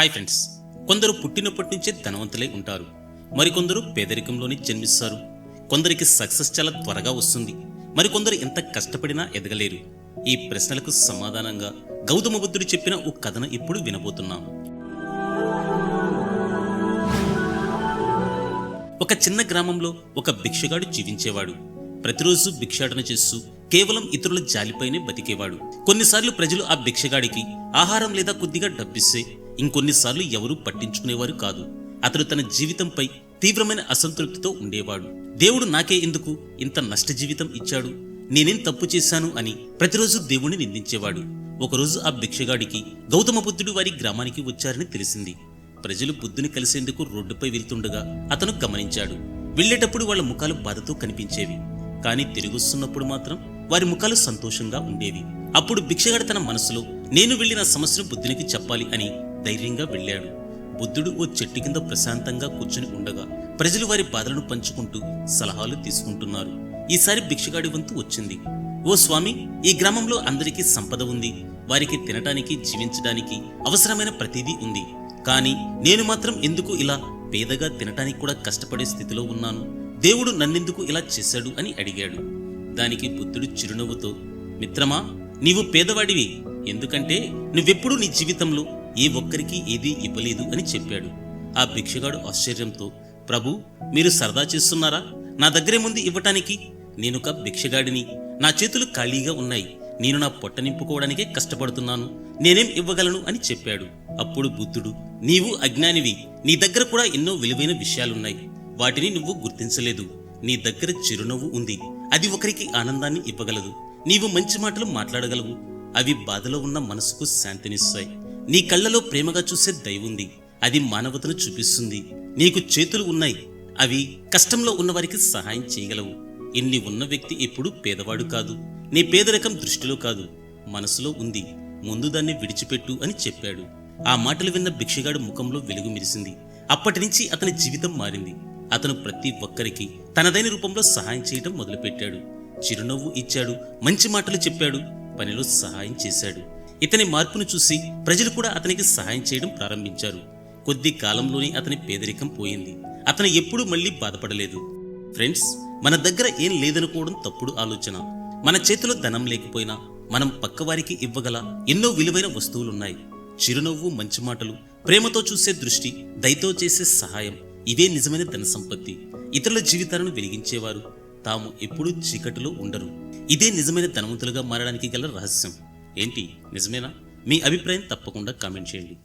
Hi friends కొందరు పుట్టినప్పటి నుంచే ధనవంతులై ఉంటారు. మరికొందరు పేదరికంలోనే జన్మిస్తారు. కొందరికి సక్సెస్ చాలా త్వరగా వస్తుంది. మరికొందరు ఎంత కష్టపడినా ఎదగలేరు. ఈ ప్రశ్నలకు సమాధానంగా గౌతమ బుద్ధుడు చెప్పిన ఓ కథను ఇప్పుడు వినబోతున్నాం. ఒక చిన్న గ్రామంలో ఒక భిక్షగాడు జీవించేవాడు. ప్రతిరోజు భిక్షాటన చేస్తూ కేవలం ఇతరుల జాలిపైనే బతికేవాడు. కొన్నిసార్లు ప్రజలు ఆ భిక్షగాడికి ఆహారం లేదా కొద్దిగా డబ్బిస్తే ఇంకొన్నిసార్లు ఎవరూ పట్టించుకునేవారు కాదు. అతడు తన జీవితంపై తీవ్రమైన అసంతృప్తితో ఉండేవాడు. దేవుడు నాకే ఎందుకు ఇంత నష్ట జీవితం ఇచ్చాడు? నేనేం తప్పు చేశాను అని ప్రతిరోజు దేవుణ్ణి నిందించేవాడు. ఒకరోజు ఆ భిక్షగాడికి గౌతమ బుద్ధుడు వారి గ్రామానికి వచ్చారని తెలిసింది. ప్రజలు బుద్ధుని కలిసేందుకు రోడ్డుపై వెళ్తుండగా అతను గమనించాడు. వెళ్ళేటప్పుడు వాళ్ళ ముఖాలు బాధతో కనిపించేవి. కానీ తిరిగొస్తున్నప్పుడు మాత్రం వారి ముఖాలు సంతోషంగా ఉండేవి. అప్పుడు భిక్షగాడు తన మనసులో నేను వెళ్ళిన సమస్యను బుద్ధునికి చెప్పాలి అని ధైర్యంగా వెళ్ళాడు. బుద్ధుడు ఓ చెట్టు కింద ప్రశాంతంగా కూర్చుని ఉండగా ప్రజలు వారి బాధలను పంచుకుంటూ సలహాలు తీసుకుంటున్నారు. ఈసారి భిక్షగాడి వంతు వచ్చింది. ఓ స్వామి ఈ గ్రామంలో అందరికీ సంపద ఉంది. వారికి తినటానికి జీవించడానికి అవసరమైన ప్రతిదీ ఉంది. కానీ నేను మాత్రం ఎందుకు ఇలా పేదగా తినటానికి కూడా కష్టపడే స్థితిలో ఉన్నాను? దేవుడు నన్నెందుకు ఇలా చేశాడు అని అడిగాడు. దానికి బుద్ధుడు చిరునవ్వుతో మిత్రమా నీవు పేదవాడివి. ఎందుకంటే నువ్వెప్పుడూ నీ జీవితంలో ఏ ఒక్కరికి ఏదీ ఇవ్వలేదు అని చెప్పాడు. ఆ భిక్షగాడు ఆశ్చర్యంతో ప్రభు మీరు సరదా చేస్తున్నారా? నా దగ్గరే ముందు ఇవ్వటానికి నేనొక భిక్షగాడిని. నా చేతులు ఖాళీగా ఉన్నాయి. నేను నా పొట్ట నింపుకోవడానికే కష్టపడుతున్నాను. నేనేం ఇవ్వగలను? అని చెప్పాడు. అప్పుడు బుద్ధుడు నీవు అజ్ఞానివి. నీ దగ్గర కూడా ఎన్నో విలువైన విషయాలున్నాయి. వాటిని నువ్వు గుర్తించలేదు. నీ దగ్గర చిరునవ్వు ఉంది. అది ఒకరికి ఆనందాన్ని ఇవ్వగలదు. నీవు మంచి మాటలు మాట్లాడగలవు. అవి బాధలో ఉన్న మనసుకు శాంతినిస్తాయి. నీ కళ్ళలో ప్రేమగా చూసే దైవుంది. అది మానవతను చూపిస్తుంది. నీకు చేతులు ఉన్నాయి. అవి కష్టంలో ఉన్నవారికి సహాయం చేయగలవు. ఇన్ని ఉన్న వ్యక్తి ఎప్పుడూ పేదవాడు కాదు. నీ పేదరికం దృష్టిలో కాదు. మనసులో ఉంది. ముందు దాన్ని విడిచిపెట్టు అని చెప్పాడు. ఆ మాటలు విన్న భిక్షగాడు ముఖంలో వెలుగు మెరిసింది. అప్పటి నుంచి అతని జీవితం మారింది. అతను ప్రతి ఒక్కరికి తనదైన రూపంలో సహాయం చేయడం మొదలుపెట్టాడు. చిరునవ్వు ఇచ్చాడు. మంచి మాటలు చెప్పాడు. పనిలో సహాయం చేశాడు. ఇతని మార్పును చూసి ప్రజలు కూడా అతనికి సహాయం చేయడం ప్రారంభించారు. కొద్ది కాలంలోనే అతని పేదరికం పోయింది. అతను ఎప్పుడూ మళ్ళీ బాధపడలేదు. ఫ్రెండ్స్ మన దగ్గర ఏం లేదనుకోవడం తప్పుడు ఆలోచన. మన చేతిలో ధనం లేకపోయినా మనం పక్కవారికి ఇవ్వగల ఎన్నో విలువైన వస్తువులున్నాయి. చిరునవ్వు మంచి మాటలు ప్రేమతో చూసే దృష్టి దయతో చేసే సహాయం ఇవే నిజమైన ధన సంపత్తి. ఇతరుల జీవితాలను వెలిగించేవారు. తాము ఎప్పుడూ చీకటిలో ఉండరు. ఇదే నిజమైన ధనవంతులుగా మారడానికి గల రహస్యం. ఏంటి? నిజమేనా? మీ అభిప్రాయం తప్పకుండా కామెంట్ చేయండి.